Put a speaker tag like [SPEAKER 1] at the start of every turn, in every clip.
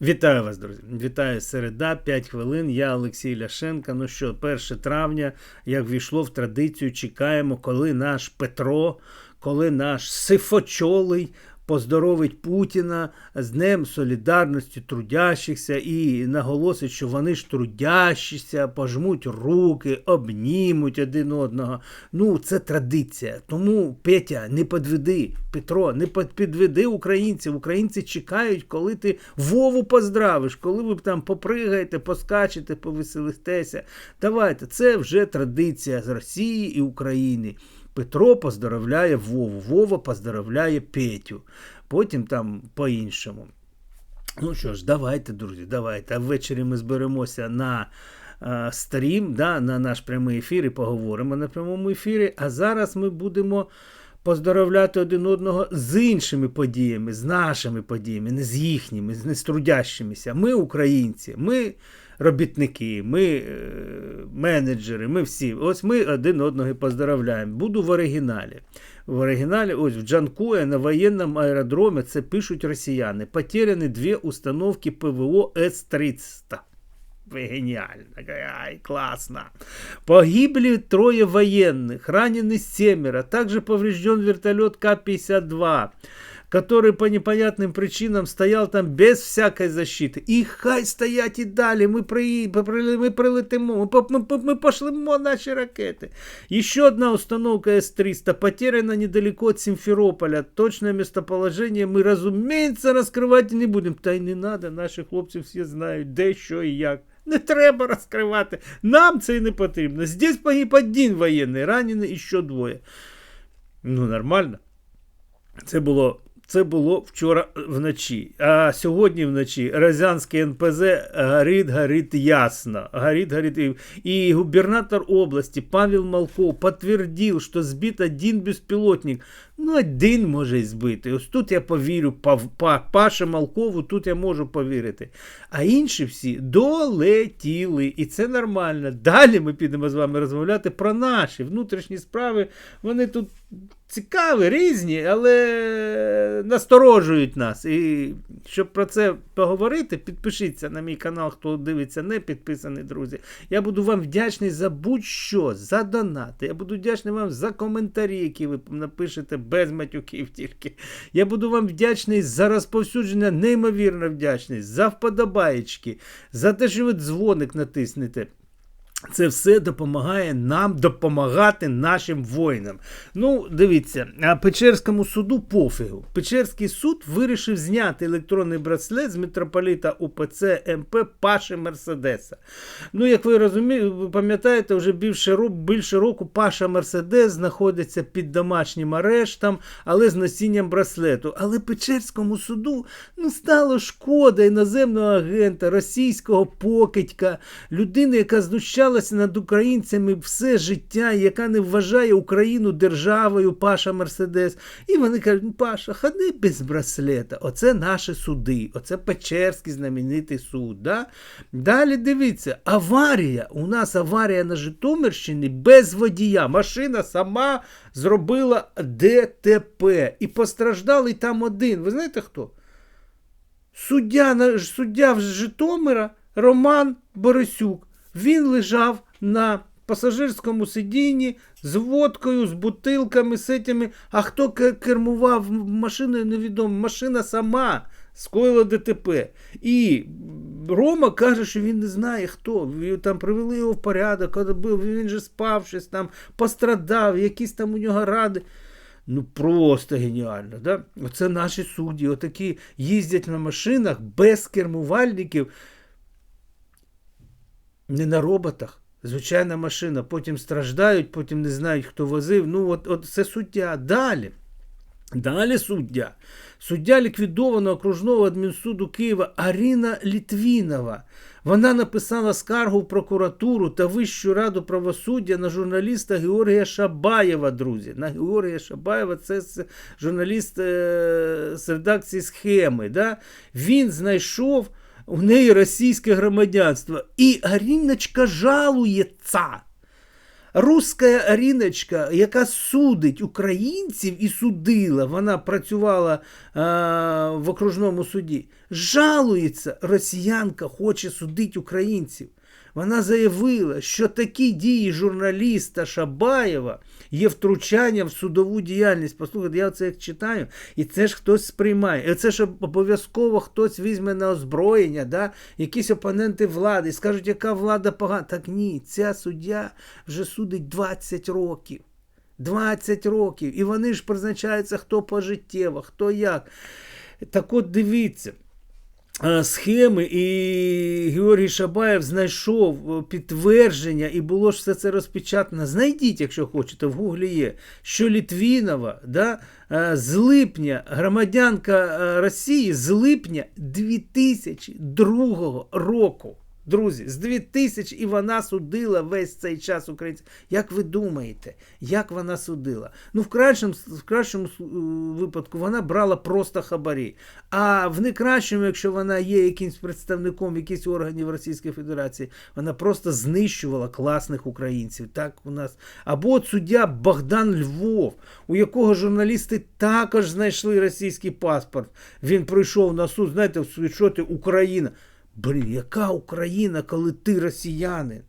[SPEAKER 1] Вітаю вас, друзі! Вітаю середа, 5 хвилин. Я Олексій Ляшенко. Ну що, 1 травня, як війшло в традицію, чекаємо, коли наш Петро, коли наш сифочолий поздоровить Путіна з Днем Солідарності трудящихся і наголосить, що вони ж трудящіся, пожмуть руки, обнімуть один одного. Ну, це традиція. Тому, Петя, не підведи, Петро, не підведи українців. Українці чекають, коли ти Вову поздравиш, коли ви там попригаєте, поскачете, повеселитеся. Давайте, це вже традиція з Росії і України. Петро поздоровляє Вову, Вова поздоровляє Петю. Потім там по-іншому. Ну що ж, давайте, друзі, давайте. А ввечері ми зберемося на е, стрім, да, на наш прямий ефір і поговоримо на прямому ефірі. А зараз ми будемо поздоровляти один одного з іншими подіями, з нашими подіями, не з їхніми, не з трудящимися. Ми українці, ми робітники, ми е, менеджери, ми всі. Ось ми один одного поздоровляємо. Буду в оригіналі. В оригіналі, ось в Джанкує на воєнному аеродромі це пишуть росіяни. Потеряні дві установки ПВО С-300. Вы Гениально. Ай, классно. Погибли трое военных, ранены семеро. Также поврежден вертолет К-52, который по непонятным причинам стоял там без всякой защиты. И хай стоять и далі. Ми, при, при, ми прилетимо, ми, по- ми, по- ми пошлемо наші ракети. Еще одна установка С-300 потеряна недалеко от Симферополя. Точное местоположение мы, разумеется, раскрывать не будем. Та й не надо, наші хлопці всі знають, де, що і як. Не треба розкривати. Нам це і не потрібно. Здесь погиб один воєнний, ранений і ще двоє. Ну, нормально. Це було, це було вчора вночі. А сьогодні вночі Розянський НПЗ горить, горить ясно. Горит, горит. И, и губернатор области Павел Малков подтвердил, что сбит один беспилотник. Ну, один може збити. Ось тут я повірю Пав, Па, Паше Малкову, тут я можу повірити. А інші всі долетіли. І це нормально. Далі ми підемо з вами розмовляти про наші внутрішні справи. Вони тут цікаві, різні, але насторожують нас. І щоб про це поговорити, підпишіться на мій канал, хто дивиться, не підписаний, друзі. Я буду вам вдячний за будь-що, за донати. Я буду вдячний вам за коментарі, які ви напишете без матюків тільки. Я буду вам вдячний за розповсюдження, неймовірно вдячний, за вподобаєчки, за те, що ви дзвоник натиснете. Це все допомагає нам допомагати нашим воїнам. Ну, дивіться, а Печерському суду пофігу. Печерський суд вирішив зняти електронний браслет з митрополіта УПЦ МП Паши Мерседеса. Ну, як ви розумієте, пам'ятаєте, вже більше року, більше року Паша Мерседес знаходиться під домашнім арештом, але з носінням браслету. Але Печерському суду ну, стало шкода іноземного агента, російського покидька, людини, яка знущалася над українцями все життя, яка не вважає Україну державою, Паша Мерседес. І вони кажуть, «Ну, Паша, ходи без браслета. Оце наші суди, оце Печерський знаменитий суд. Да? Далі дивіться, аварія. У нас аварія на Житомирщині без водія. Машина сама зробила ДТП. І постраждалий там один. Ви знаєте хто? Суддя, суддя з Житомира Роман Борисюк. Він лежав на пасажирському сидінні з водкою, з бутилками, з этими. А хто кермував машиною, невідомо. Машина сама скоїла ДТП. І Рома каже, що він не знає хто. Там привели його в порядок, він же спав щось там, пострадав, якісь там у нього ради. Ну просто геніально. Да? Оце наші судді, отакі їздять на машинах без кермувальників, не на роботах. Звичайна машина, потім страждають, потім не знають, хто возив. Ну, от, от це суддя. Далі. Далі суддя. Суддя ліквідованого окружного адмінсуду Києва Аріна Літвінова. Вона написала скаргу в прокуратуру та Вищу раду правосуддя на журналіста Георгія Шабаєва, друзі. На Георгія Шабаєва це журналіст е- з редакції схеми. Да? Він знайшов у неї російське громадянство. І Аріночка жалується. руська Аріночка, яка судить українців і судила, вона працювала а, в окружному суді, жалується, росіянка хоче судити українців. Вона заявила, що такі дії журналіста Шабаєва є втручанням в судову діяльність. Послухайте, я це як читаю, і це ж хтось сприймає. І це ж обов'язково хтось візьме на озброєння, да? якісь опоненти влади, і скажуть, яка влада погана. Так ні, ця суддя вже судить 20 років. 20 років. І вони ж призначаються хто пожиттєво, хто як. Так от дивіться. Е, Схеми, і Георгій Шабаєв знайшов е, підтвердження, і було ж все це розпечатано. Знайдіть, якщо хочете, в Гуглі є, що Літвінова да, е, з липня, громадянка Росії з липня 2002 року. Друзі, з 2000 і вона судила весь цей час українців. Як ви думаєте, як вона судила? Ну, в кращому, в кращому е, випадку вона брала просто хабарі. А в некращому, якщо вона є якимсь представником якихось органів Російської Федерації, вона просто знищувала класних українців. Так у нас. Або от суддя Богдан Львов, у якого журналісти також знайшли російський паспорт. Він прийшов на суд, знаєте, в світшоті Україна. Блін, яка Україна, коли ти росіянин?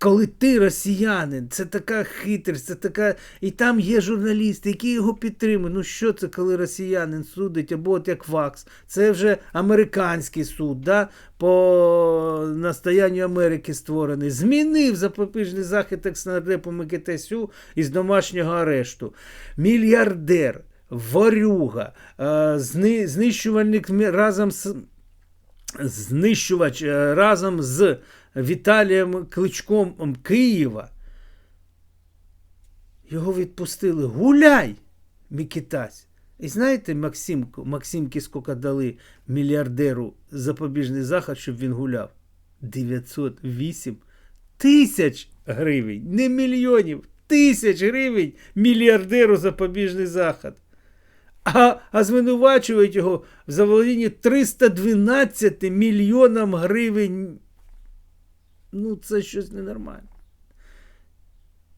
[SPEAKER 1] Коли ти росіянин, це така хитрість, це така. І там є журналісти, які його підтримують. Ну що це, коли росіянин судить, або от як ВАКС? Це вже американський суд, да? по настоянню Америки створений. Змінив запобіжний захід екснардепу Микитесю із домашнього арешту. Мільярдер. Ворюга, е, зни- знищувальник разом з знищувач е, разом з Віталієм Кличком Києва. Його відпустили. Гуляй, Микитась. І знаєте, Максимку, Максимки скільки дали мільярдеру запобіжний захід, щоб він гуляв? 908 тисяч гривень, не мільйонів, тисяч гривень мільярдеру запобіжний захід. А, а звинувачують його в заволодінні 312 мільйонам гривень. Ну, це щось ненормальне.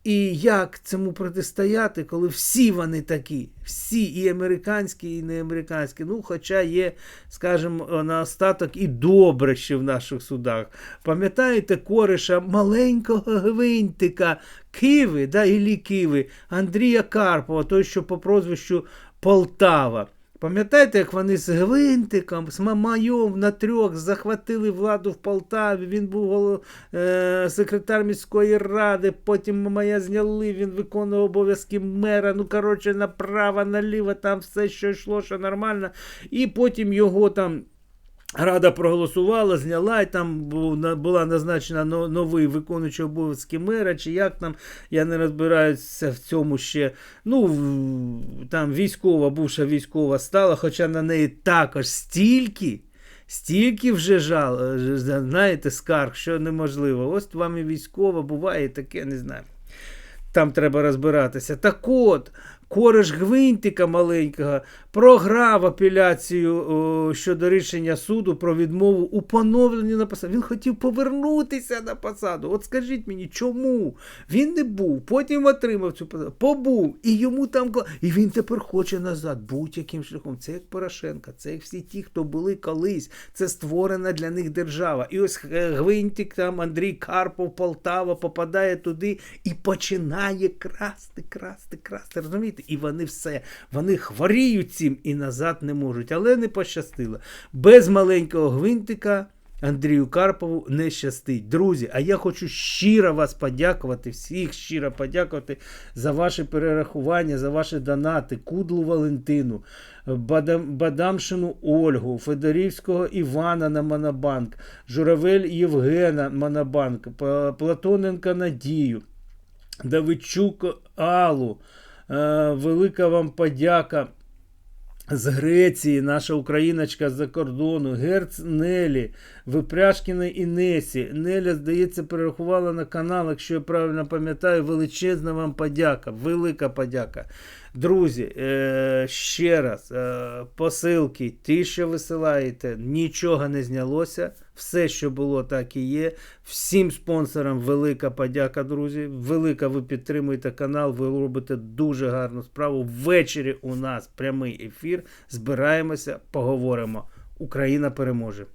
[SPEAKER 1] І як цьому протистояти, коли всі вони такі, всі і американські, і не американські. Ну, хоча є, скажімо, на остаток і добре ще в наших судах. Пам'ятаєте кориша маленького гвинтика Киви, да, Іллі Киви, Андрія Карпова, той, що по прозвищу Полтава. Пам'ятаєте, як вони з Гвинтиком, з Мамайом на трьох захватили владу в Полтаві? Він був е... секретар міської ради, потім Мамая зняли, він виконував обов'язки мера. Ну, коротше, направо, наліво, там все, що йшло, що нормально. І потім його там. Рада проголосувала, зняла, і там була назначена новий виконуючий обов'язки мера, чи як там, я не розбираюся в цьому ще. Ну, там військова, бувша військова стала, хоча на неї також стільки, стільки вже жал, знаєте, скарг, що неможливо. Ось вам і військова буває таке, не знаю. Там треба розбиратися. Так от, кореш гвинтика маленького програв апеляцію о, щодо рішення суду про відмову у поновленні на посаду. Він хотів повернутися на посаду. От скажіть мені, чому? Він не був, потім отримав цю посаду, побув, і йому там. І він тепер хоче назад будь-яким шляхом. Це як Порошенка, це як всі ті, хто були колись. Це створена для них держава. І ось е, гвинтик там Андрій Карпов, Полтава попадає туди і починає красти, красти, красти. Розумієте? І вони все, вони хворіють цим і назад не можуть. Але не пощастило. Без маленького гвинтика. Андрію Карпову не щастить. Друзі, а я хочу щиро вас подякувати, всіх щиро подякувати за ваші перерахування, за ваші донати, Кудлу Валентину, Бадам, Бадамшину Ольгу, Федорівського Івана на Монобанк, Журавель Євгена Монобанк, Платоненка Надію, Давидчук Аллу. Е, Велика вам подяка з Греції, наша україночка з-за кордону, Герц Нелі, Випряшкіна Інесі. Неля, здається, перерахувала на канал, якщо я правильно пам'ятаю, величезна вам подяка, велика подяка. Друзі, е, ще раз, е, посилки, ті, що висилаєте, нічого не знялося. Все, що було, так і є. Всім спонсорам велика подяка, друзі. Велика ви підтримуєте канал, ви робите дуже гарну справу. Ввечері у нас прямий ефір. Збираємося, поговоримо. Україна переможе.